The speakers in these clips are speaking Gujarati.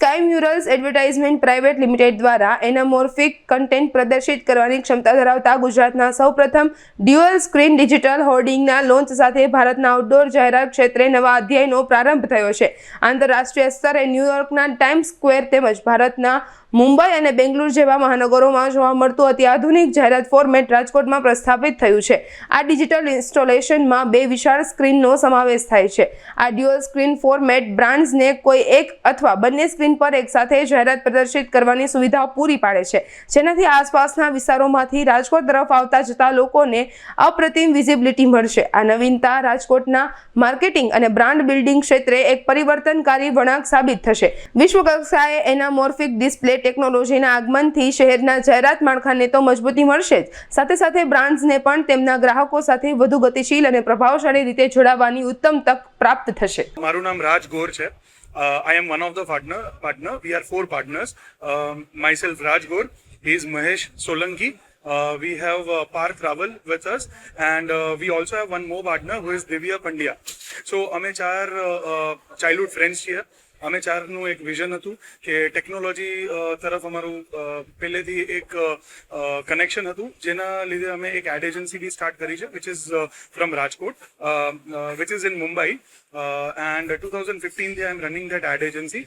Sky murals advertisement private limited દ્વારા એનામોર્ફિક કન્ટેન્ટ પ્રદર્શિત કરવાની ક્ષમતા ધરાવતા ગુજરાતના સૌપ્રથમ ડ્યુઅલ સ્ક્રીન ડિજિટલ હોર્ડિંગના લોન્ચ સાથે ભારતના આઉટડોર જાહેરાત ક્ષેત્રે નવા અધ્યાયનો પ્રારંભ થયો છે. આંતરરાષ્ટ્રીય સ્તરે ન્યૂયોર્કના ટાઈમ્સ સ્ક્વેર તેમજ ભારતના મુંબઈ અને બેંગ્લોર જેવા મહાનગરોમાં જોવા મળતું અત્યાધુનિક જાહેરાત ફોર્મેટ રાજકોટમાં પ્રસ્થાપિત થયું છે. આ ડિજિટલ ઇન્સ્ટોલેશનમાં બે વિશાળ સ્ક્રીનનો સમાવેશ થાય છે. આ ડ્યુઅલ સ્ક્રીન ફોર્મેટ બ્રાન્ડ્સને કોઈ એક અથવા બંને સ્ક્રીન પર એકસાથે જાહેરાત પ્રદર્શિત કરવાની સુવિધા પૂરી પાડે છે. જેનાથી આસપાસના વિસ્તારોમાંથી રાજકોટ તરફ આવતા જતા લોકોને અપ્રતિમ વિઝિબિલિટી મળશે. આ નવીનતા રાજકોટના માર્કેટિંગ અને બ્રાન્ડ બિલ્ડિંગ ક્ષેત્રે એક પરિવર્તનકારી વળાંક સાબિત થશે. વિશ્વ કક્ષાએ એનામોર્ફિક ડિસ્પ્લે ટેકનોલોજીના આગમનથી શહેરના જાહેરાત માળખાને તો મજબૂતી મળશે જ. સાથે સાથે બ્રાન્ડ્સને પણ તેમના ગ્રાહકો સાથે વધુ ગતિશીલ અને પ્રભાવશાળી રીતે જોડાવાની ઉત્તમ તક પ્રાપ્ત થશે. મારું નામ રાજ ગોર છે. I am one of the partner partner we are four partners myself Raj Gor he is Mahesh Solanki Uh, we have uh, Parth Raval with us, and uh, we also have one more partner who is Divya Pandya. So અમે ચાર ચાઇલ્ડહુડ ફ્રેન્ડ્સ છીએ અમે ચારનું એક વિઝન હતું કે ટેકનોલોજી તરફ અમારું પહેલેથી એક કનેક્શન હતું, જેના લીધે અમે એક એડ એજન્સી બી સ્ટાર્ટ કરી છે which is from Rajkot which is in Mumbai and two thousand ફિફ્ટીનથી I am running that ad agency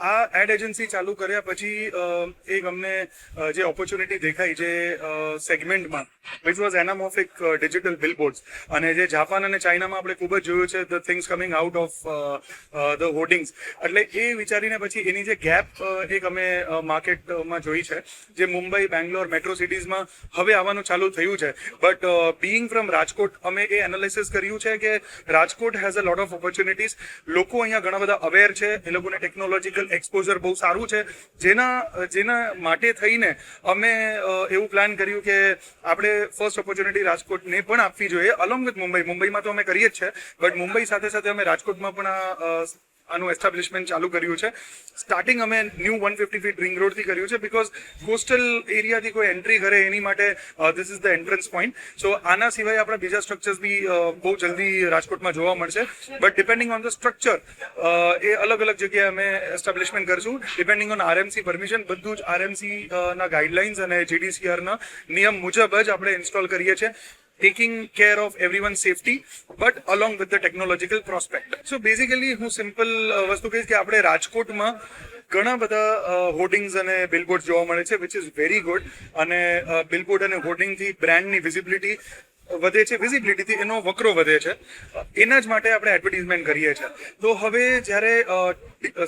આ એડ એજન્સી ચાલુ કર્યા પછી એક અમને જે ઓપોર્ચ્યુનિટી દેખાઈ જે સેગમેન્ટમાં which was a name of એક ડિજિટલ બિલબોર્ડ્સ અને જે જાપાન અને ચાઇનામાં આપણે ખૂબ જ જોયું છે the things coming out of the hoardings એટલે એ વિચારીને પછી એની જે ગેપ એક અમે માર્કેટમાં જોઈ છે, જે મુંબઈ, બેંગ્લોર મેટ્રો સિટીઝમાં હવે આવવાનું ચાલુ થયું છે. બટ બિઈંગ ફ્રોમ રાજકોટ, અમે એ એનાલિસિસ કર્યું છે કે Rajkot has a lot of opportunities લોકો અહીંયા ઘણા બધા અવેર છે, એ લોકોને ટેકનોલોજીકલ એક્સપોઝર બહુ સારું છે. જેના જેના માટે થઈને અમે એવું પ્લાન કર્યું કે આપણે ફર્સ્ટ ઓપોર્ચ્યુનિટી રાજકોટને પણ આપવી જોઈએ, અલોંગ વિથ મુંબઈ. મુંબઈમાં તો અમે કરીએ જ છે બટ મુંબઈ સાથે સાથે અમે રાજકોટમાં પણ આનું એસ્ટાબ્લિશમેન્ટ ચાલુ કર્યું છે. સ્ટાર્ટિંગ અમે new one fifty feet ring રોડથી કર્યું છે બિકોઝ કોસ્ટલ એરિયાથી કોઈ એન્ટ્રી કરે એની માટે this is the entrance point so આના સિવાય આપણા બીજા સ્ટ્રક્ચર્સ બી બહુ જલ્દી રાજકોટમાં જોવા મળશે. But depending on the structure એ અલગ અલગ જગ્યાએ અમે એસ્ટાબ્લિશમેન્ટ કરશું. ડિપેન્ડિંગ ઓન આરએમસી પરમિશન બધું જ આરએમસી ના ગાઈડલાઇન્સ અને જીડીસીઆરના નિયમ મુજબ જ આપણે ઇન્સ્ટોલ કરીએ છીએ. Taking care of everyone's safety, but along with the technological prospect. So basically, હું સિમ્પલ વસ્તુ કહીશ કે આપણે રાજકોટમાં ઘણા બધા હોર્ડિંગ્સ અને બિલબોર્ડ જોવા મળે છે વિચ ઇઝ વેરી ગુડ અને બિલબોર્ડ અને હોર્ડિંગથી બ્રાન્ડની વિઝિબિલિટી વધે છે. વિઝિબિલિટીથી એનો વકરો વધે છે. એના જ માટે આપણે એડવર્ટીઝમેન્ટ કરીએ છીએ. તો હવે જ્યારે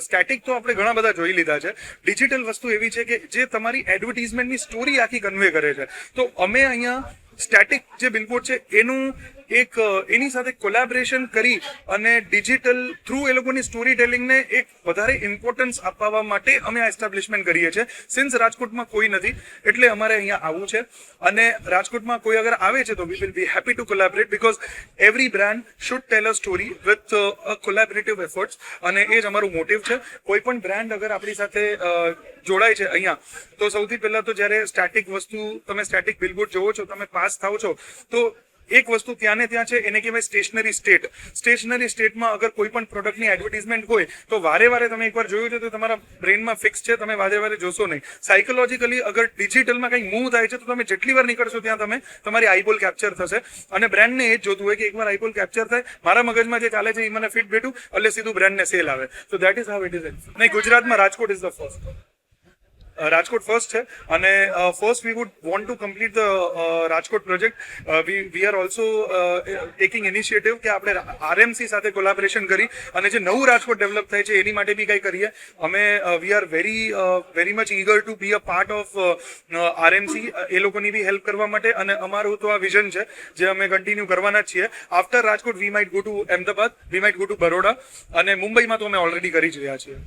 સ્ટેટિક તો આપણે ઘણા બધા જોઈ લીધા છે. ડિજિટલ વસ્તુ એવી છે કે જે તમારી એડવર્ટીઝમેન્ટની સ્ટોરી આખી કન્વે કરે છે. તો અમે અહીંયા સ્ટેટિક જે બિલબોર્ડ છે એનું એક એની સાથે કોલેબરેશન કરી અને ડિજિટલ થ્રુ એ લોકોની સ્ટોરી ટેલિંગને એક વધારે ઇમ્પોર્ટન્સ આપવા માટે અમે આ એસ્ટાબ્લિશમેન્ટ કરીએ છીએ. સિન્સ રાજકોટમાં કોઈ નથી, એટલે અમારે અહીંયા આવવું છે. અને રાજકોટમાં કોઈ અગર આવે છે તો we will be happy to collaborate because every brand should tell a story with a collaborative efforts અને એ જ અમારું મોટિવ છે. કોઈ પણ બ્રાન્ડ અગર આપણી સાથે જોડાય છે અહીંયા, તો સૌથી પહેલા તો જ્યારે સ્ટેટિક વસ્તુ, તમે સ્ટેટિક બિલબોર્ડ જોવો છો, તમે પાસ થાવ છો, તો એક વસ્તુ ત્યાં ને ત્યાં છે, એને કહેવાય સ્ટેશનરી સ્ટેટ સ્ટેશનરી સ્ટેટમાં અગર કોઈ પણ પ્રોડક્ટની એડવર્ટીઝમેન્ટ હોય, તો વારે વારે તમે એકવાર જોયું છે તો તમારા બ્રેનમાં ફિક્સ છે, તમે વારે વારે જોશો નહીં. સાયકોલોજીકલી અગર ડિજિટલમાં કંઈ મૂવ થાય છે, તો તમે જેટલી વાર નીકળશો ત્યાં તમે, તમારી આઈબોલ કેપ્ચર થશે. અને બ્રાન્ડને એ જ જોતું હોય કે એકવાર આઈબોલ કેપ્ચર થાય, મારા મગજમાં જે ચાલે છે એ મને ફિટ બેઠું એટલે સીધું બ્રાન્ડને સેલ આવે. તો that is how it is નહીં, ગુજરાતમાં Rajkot is the first Rajkot first છે. અને first we would want to complete the Rajkot project we we are also taking initiative કે આપણે આરએમસી સાથે કોલાબરેશન કરી અને જે નવું રાજકોટ ડેવલપ થાય છે, એની માટે બી કંઈ કરીએ. અમે we are very very much eager to be a part of RMC એ લોકોની બી હેલ્પ કરવા માટે અને અમારું તો આ વિઝન છે જે અમે કન્ટિન્યુ કરવાના છીએ. After Rajkot we might go to Ahmedabad we might go to Baroda અને મુંબઈમાં તો અમે ઓલરેડી કરી જ રહ્યા છીએ.